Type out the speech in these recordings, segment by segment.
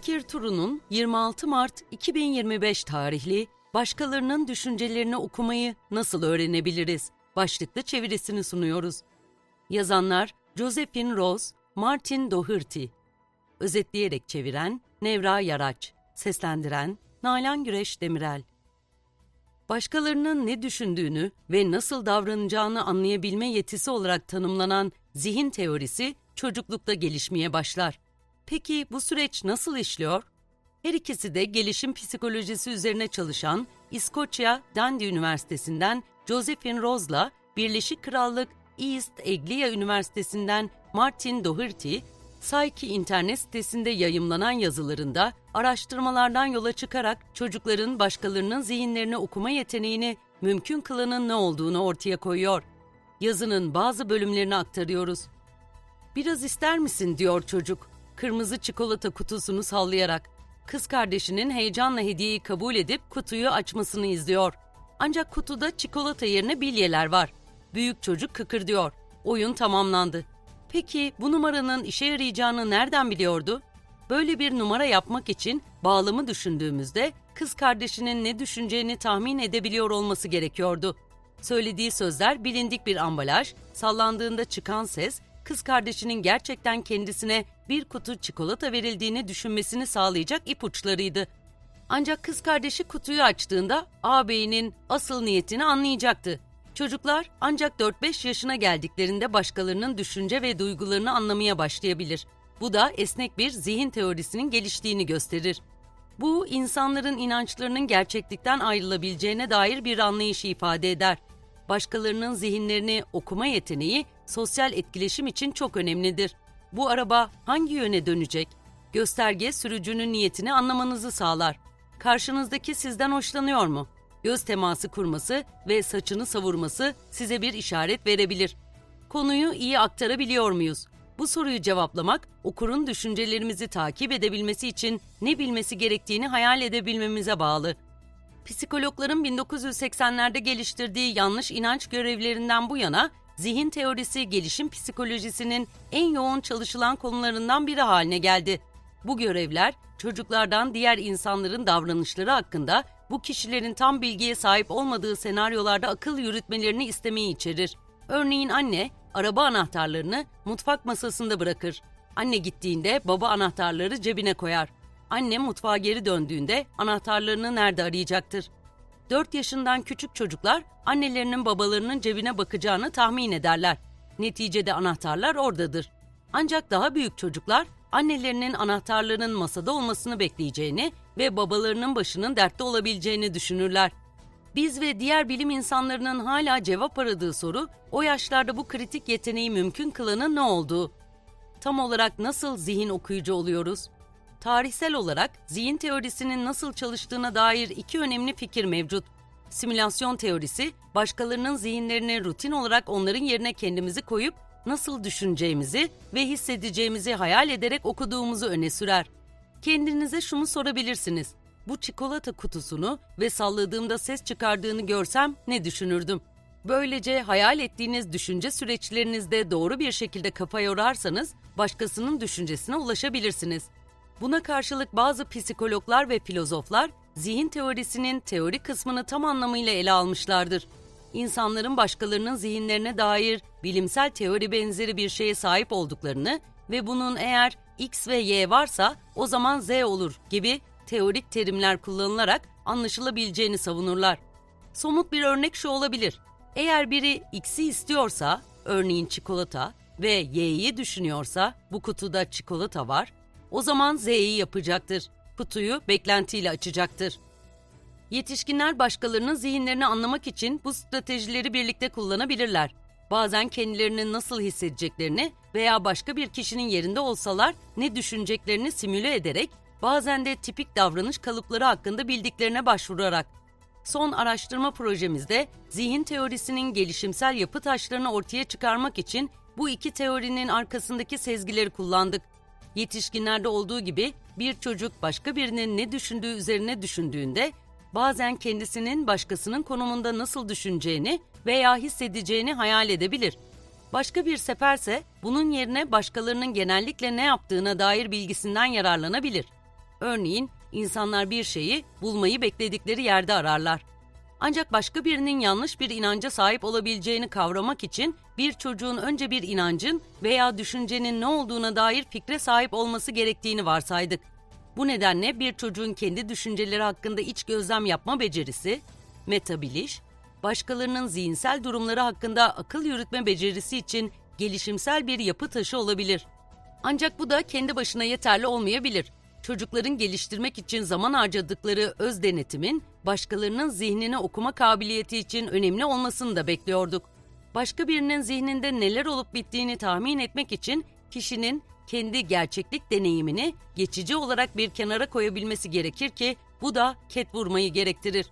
Fikir Turu'nun 26 Mart 2025 tarihli Başkalarının Düşüncelerini Okumayı Nasıl Öğrenebiliriz? başlıklı çevirisini sunuyoruz. Yazanlar Josephine Rose, Martin Doherty. Özetleyerek çeviren Nevra Yaraç. Seslendiren Nalan Güreş Demirel. Başkalarının ne düşündüğünü ve nasıl davranacağını anlayabilme yetisi olarak tanımlanan zihin teorisi çocuklukta gelişmeye başlar. Peki bu süreç nasıl işliyor? Her ikisi de gelişim psikolojisi üzerine çalışan İskoçya Dundee Üniversitesi'nden Josephine Rose'la Birleşik Krallık East Anglia Üniversitesi'nden Martin Doherty, Psyche internet sitesinde yayımlanan yazılarında araştırmalardan yola çıkarak çocukların başkalarının zihinlerini okuma yeteneğini mümkün kılanın ne olduğunu ortaya koyuyor. Yazının bazı bölümlerini aktarıyoruz. Biraz ister misin diyor çocuk, kırmızı çikolata kutusunu sallayarak. Kız kardeşinin heyecanla hediyeyi kabul edip kutuyu açmasını izliyor. Ancak kutuda çikolata yerine bilyeler var. Büyük çocuk kıkırdıyor. Oyun tamamlandı. Peki bu numaranın işe yarayacağını nereden biliyordu? Böyle bir numara yapmak için bağlamı düşündüğümüzde kız kardeşinin ne düşüneceğini tahmin edebiliyor olması gerekiyordu. Söylediği sözler bilindik bir ambalaj, sallandığında çıkan ses kız kardeşinin gerçekten kendisine bir kutu çikolata verildiğini düşünmesini sağlayacak ipuçlarıydı. Ancak kız kardeşi kutuyu açtığında ağabeyinin asıl niyetini anlayacaktı. Çocuklar ancak 4-5 yaşına geldiklerinde başkalarının düşünce ve duygularını anlamaya başlayabilir. Bu da esnek bir zihin teorisinin geliştiğini gösterir. Bu, insanların inançlarının gerçeklikten ayrılabileceğine dair bir anlayışı ifade eder. Başkalarının zihinlerini okuma yeteneği sosyal etkileşim için çok önemlidir. Bu araba hangi yöne dönecek? Gösterge sürücünün niyetini anlamanızı sağlar. Karşınızdaki sizden hoşlanıyor mu? Göz teması kurması ve saçını savurması size bir işaret verebilir. Konuyu iyi aktarabiliyor muyuz? Bu soruyu cevaplamak, okurun düşüncelerimizi takip edebilmesi için ne bilmesi gerektiğini hayal edebilmemize bağlı. Psikologların 1980'lerde geliştirdiği yanlış inanç görevlerinden bu yana zihin teorisi gelişim psikolojisinin en yoğun çalışılan konularından biri haline geldi. Bu görevler çocuklardan diğer insanların davranışları hakkında bu kişilerin tam bilgiye sahip olmadığı senaryolarda akıl yürütmelerini istemeyi içerir. Örneğin anne araba anahtarlarını mutfak masasında bırakır. Anne gittiğinde baba anahtarları cebine koyar. Anne mutfağa geri döndüğünde anahtarlarını nerede arayacaktır? 4 yaşından küçük çocuklar annelerinin babalarının cebine bakacağını tahmin ederler. Neticede anahtarlar oradadır. Ancak daha büyük çocuklar annelerinin anahtarların masada olmasını bekleyeceğini ve babalarının başının dertte olabileceğini düşünürler. Biz ve diğer bilim insanlarının hala cevap aradığı soru, o yaşlarda bu kritik yeteneği mümkün kılanın ne olduğu. Tam olarak nasıl zihin okuyucu oluyoruz? Tarihsel olarak zihin teorisinin nasıl çalıştığına dair iki önemli fikir mevcut. Simülasyon teorisi, başkalarının zihinlerini rutin olarak onların yerine kendimizi koyup nasıl düşüneceğimizi ve hissedeceğimizi hayal ederek okuduğumuzu öne sürer. Kendinize şunu sorabilirsiniz. Bu çikolata kutusunu ve salladığımda ses çıkardığını görsem ne düşünürdüm? Böylece hayal ettiğiniz düşünce süreçlerinizde doğru bir şekilde kafa yorarsanız başkasının düşüncesine ulaşabilirsiniz. Buna karşılık bazı psikologlar ve filozoflar zihin teorisinin teori kısmını tam anlamıyla ele almışlardır. İnsanların başkalarının zihinlerine dair bilimsel teori benzeri bir şeye sahip olduklarını ve bunun eğer X ve Y varsa o zaman Z olur gibi teorik terimler kullanılarak anlaşılabileceğini savunurlar. Somut bir örnek şu olabilir. Eğer biri X'i istiyorsa, örneğin çikolata ve Y'yi düşünüyorsa bu kutuda çikolata var, o zaman Z'yi yapacaktır. Kutuyu beklentiyle açacaktır. Yetişkinler başkalarının zihinlerini anlamak için bu stratejileri birlikte kullanabilirler. Bazen kendilerini nasıl hissedeceklerini veya başka bir kişinin yerinde olsalar ne düşüneceklerini simüle ederek, bazen de tipik davranış kalıpları hakkında bildiklerine başvurarak. Son araştırma projemizde zihin teorisinin gelişimsel yapı taşlarını ortaya çıkarmak için bu iki teorinin arkasındaki sezgileri kullandık. Yetişkinlerde olduğu gibi bir çocuk başka birinin ne düşündüğü üzerine düşündüğünde bazen kendisinin başkasının konumunda nasıl düşüneceğini veya hissedeceğini hayal edebilir. Başka bir seferse bunun yerine başkalarının genellikle ne yaptığına dair bilgisinden yararlanabilir. Örneğin insanlar bir şeyi bulmayı bekledikleri yerde ararlar. Ancak başka birinin yanlış bir inanca sahip olabileceğini kavramak için bir çocuğun önce bir inancın veya düşüncenin ne olduğuna dair fikre sahip olması gerektiğini varsaydık. Bu nedenle bir çocuğun kendi düşünceleri hakkında iç gözlem yapma becerisi, metabiliş, başkalarının zihinsel durumları hakkında akıl yürütme becerisi için gelişimsel bir yapı taşı olabilir. Ancak bu da kendi başına yeterli olmayabilir. Çocukların geliştirmek için zaman harcadıkları öz denetimin başkalarının zihnini okuma kabiliyeti için önemli olmasını da bekliyorduk. Başka birinin zihninde neler olup bittiğini tahmin etmek için kişinin kendi gerçeklik deneyimini geçici olarak bir kenara koyabilmesi gerekir ki bu da ket vurmayı gerektirir.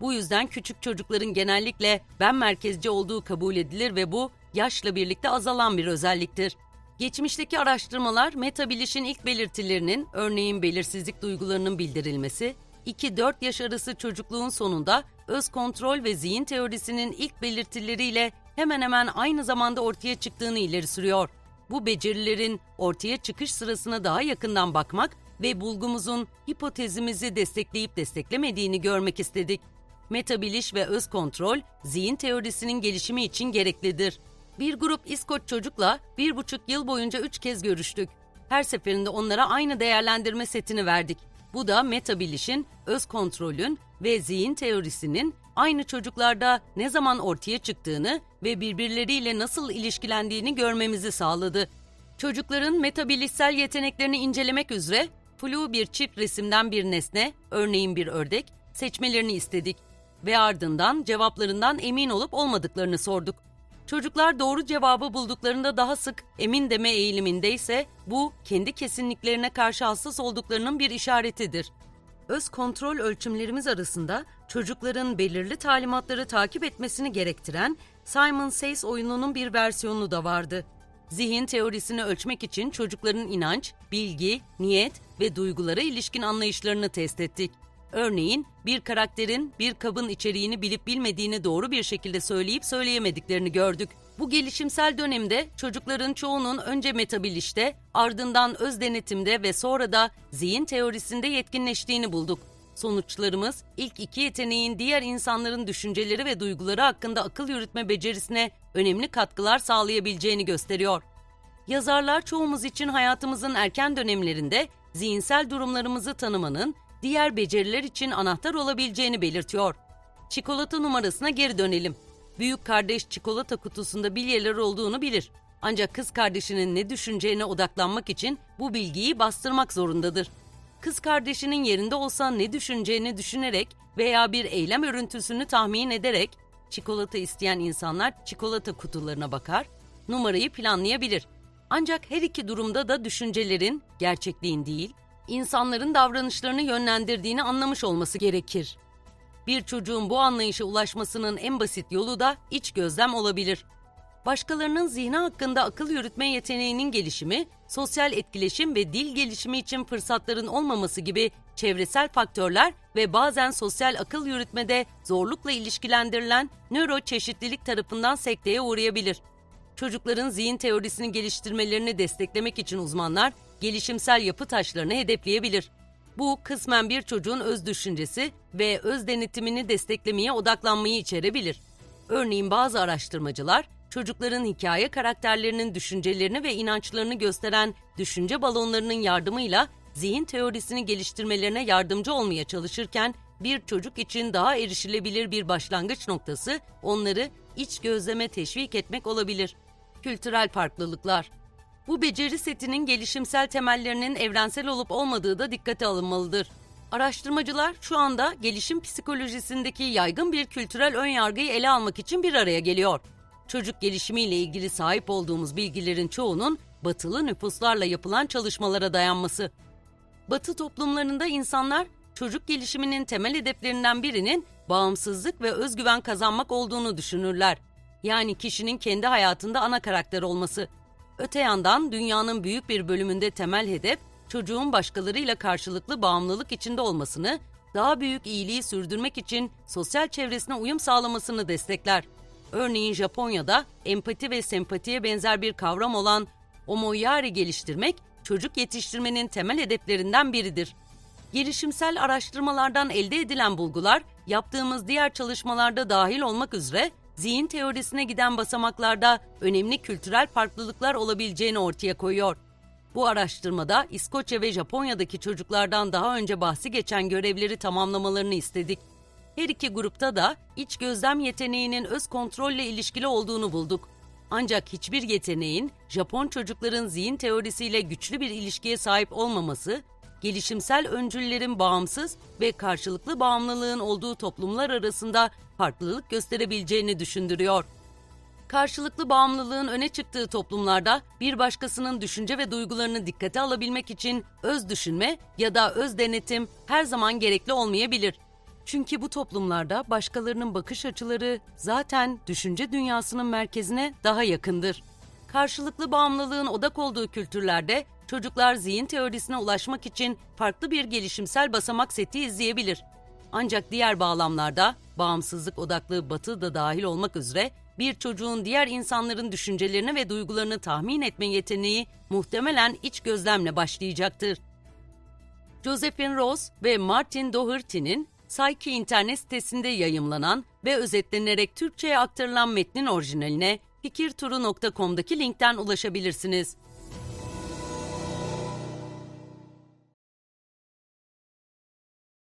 Bu yüzden küçük çocukların genellikle ben merkezci olduğu kabul edilir ve bu yaşla birlikte azalan bir özelliktir. Geçmişteki araştırmalar metabilişin ilk belirtilerinin, örneğin belirsizlik duygularının bildirilmesi, 2-4 yaş arası çocukluğun sonunda öz kontrol ve zihin teorisinin ilk belirtileriyle hemen hemen aynı zamanda ortaya çıktığını ileri sürüyor. Bu becerilerin ortaya çıkış sırasına daha yakından bakmak ve bulgumuzun hipotezimizi destekleyip desteklemediğini görmek istedik. Metabiliş ve öz kontrol, zihin teorisinin gelişimi için gereklidir. Bir grup İskoç çocukla bir buçuk yıl boyunca üç kez görüştük. Her seferinde onlara aynı değerlendirme setini verdik. Bu da metabilişin, öz kontrolün ve zihin teorisinin aynı çocuklarda ne zaman ortaya çıktığını ve birbirleriyle nasıl ilişkilendiğini görmemizi sağladı. Çocukların metabilişsel yeteneklerini incelemek üzere flu bir çift resimden bir nesne, örneğin bir ördek, seçmelerini istedik ve ardından cevaplarından emin olup olmadıklarını sorduk. Çocuklar doğru cevabı bulduklarında daha sık emin deme eğilimindeyse bu kendi kesinliklerine karşı hassas olduklarının bir işaretidir. Öz kontrol ölçümlerimiz arasında çocukların belirli talimatları takip etmesini gerektiren Simon Says oyununun bir versiyonu da vardı. Zihin teorisini ölçmek için çocukların inanç, bilgi, niyet ve duygulara ilişkin anlayışlarını test ettik. Örneğin bir karakterin bir kabın içeriğini bilip bilmediğini doğru bir şekilde söyleyip söyleyemediklerini gördük. Bu gelişimsel dönemde çocukların çoğunun önce metabilişte, ardından öz denetimde ve sonra da zihin teorisinde yetkinleştiğini bulduk. Sonuçlarımız ilk iki yeteneğin diğer insanların düşünceleri ve duyguları hakkında akıl yürütme becerisine önemli katkılar sağlayabileceğini gösteriyor. Yazarlar çoğumuz için hayatımızın erken dönemlerinde zihinsel durumlarımızı tanımanın diğer beceriler için anahtar olabileceğini belirtiyor. Çikolata numarasına geri dönelim. Büyük kardeş çikolata kutusunda bilyeler olduğunu bilir. Ancak kız kardeşinin ne düşüneceğine odaklanmak için bu bilgiyi bastırmak zorundadır. Kız kardeşinin yerinde olsa ne düşüneceğini düşünerek veya bir eylem örüntüsünü tahmin ederek çikolata isteyen insanlar çikolata kutularına bakar, numarayı planlayabilir. Ancak her iki durumda da düşüncelerin, gerçekliğin değil, insanların davranışlarını yönlendirdiğini anlamış olması gerekir. Bir çocuğun bu anlayışa ulaşmasının en basit yolu da iç gözlem olabilir. Başkalarının zihni hakkında akıl yürütme yeteneğinin gelişimi, sosyal etkileşim ve dil gelişimi için fırsatların olmaması gibi çevresel faktörler ve bazen sosyal akıl yürütmede zorlukla ilişkilendirilen nöro çeşitlilik tarafından sekteye uğrayabilir. Çocukların zihin teorisini geliştirmelerini desteklemek için uzmanlar gelişimsel yapı taşlarını hedefleyebilir. Bu kısmen bir çocuğun öz düşüncesi ve öz denetimini desteklemeye odaklanmayı içerebilir. Örneğin bazı araştırmacılar çocukların hikaye karakterlerinin düşüncelerini ve inançlarını gösteren düşünce balonlarının yardımıyla zihin teorisini geliştirmelerine yardımcı olmaya çalışırken bir çocuk için daha erişilebilir bir başlangıç noktası onları iç gözleme teşvik etmek olabilir. Kültürel farklılıklar bu beceri setinin gelişimsel temellerinin evrensel olup olmadığı da dikkate alınmalıdır. Araştırmacılar şu anda gelişim psikolojisindeki yaygın bir kültürel önyargıyı ele almak için bir araya geliyor. Çocuk gelişimiyle ilgili sahip olduğumuz bilgilerin çoğunun batılı nüfuslarla yapılan çalışmalara dayanması. Batı toplumlarında insanlar çocuk gelişiminin temel hedeflerinden birinin bağımsızlık ve özgüven kazanmak olduğunu düşünürler. Yani kişinin kendi hayatında ana karakter olması. Öte yandan dünyanın büyük bir bölümünde temel hedef çocuğun başkalarıyla karşılıklı bağımlılık içinde olmasını, daha büyük iyiliği sürdürmek için sosyal çevresine uyum sağlamasını destekler. Örneğin Japonya'da empati ve sempatiye benzer bir kavram olan omoyari geliştirmek çocuk yetiştirmenin temel hedeflerinden biridir. Gelişimsel araştırmalardan elde edilen bulgular, yaptığımız diğer çalışmalarda dahil olmak üzere zihin teorisine giden basamaklarda önemli kültürel farklılıklar olabileceğini ortaya koyuyor. Bu araştırmada İskoçya ve Japonya'daki çocuklardan daha önce bahsi geçen görevleri tamamlamalarını istedik. Her iki grupta da iç gözlem yeteneğinin öz kontrolle ilişkili olduğunu bulduk. Ancak hiçbir yeteneğin Japon çocukların zihin teorisiyle güçlü bir ilişkiye sahip olmaması, gelişimsel öncüllerin bağımsız ve karşılıklı bağımlılığın olduğu toplumlar arasında farklılık gösterebileceğini düşündürüyor. Karşılıklı bağımlılığın öne çıktığı toplumlarda bir başkasının düşünce ve duygularını dikkate alabilmek için öz düşünme ya da öz denetim her zaman gerekli olmayabilir. Çünkü bu toplumlarda başkalarının bakış açıları zaten düşünce dünyasının merkezine daha yakındır. Karşılıklı bağımlılığın odak olduğu kültürlerde çocuklar zihin teorisine ulaşmak için farklı bir gelişimsel basamak seti izleyebilir. Ancak diğer bağlamlarda bağımsızlık odaklı batı da dahil olmak üzere bir çocuğun diğer insanların düşüncelerini ve duygularını tahmin etme yeteneği muhtemelen iç gözlemle başlayacaktır. Josephine Ross ve Martin Doherty'nin Psyche internet sitesinde yayımlanan ve özetlenerek Türkçe'ye aktarılan metnin orijinaline fikirturu.com'daki linkten ulaşabilirsiniz.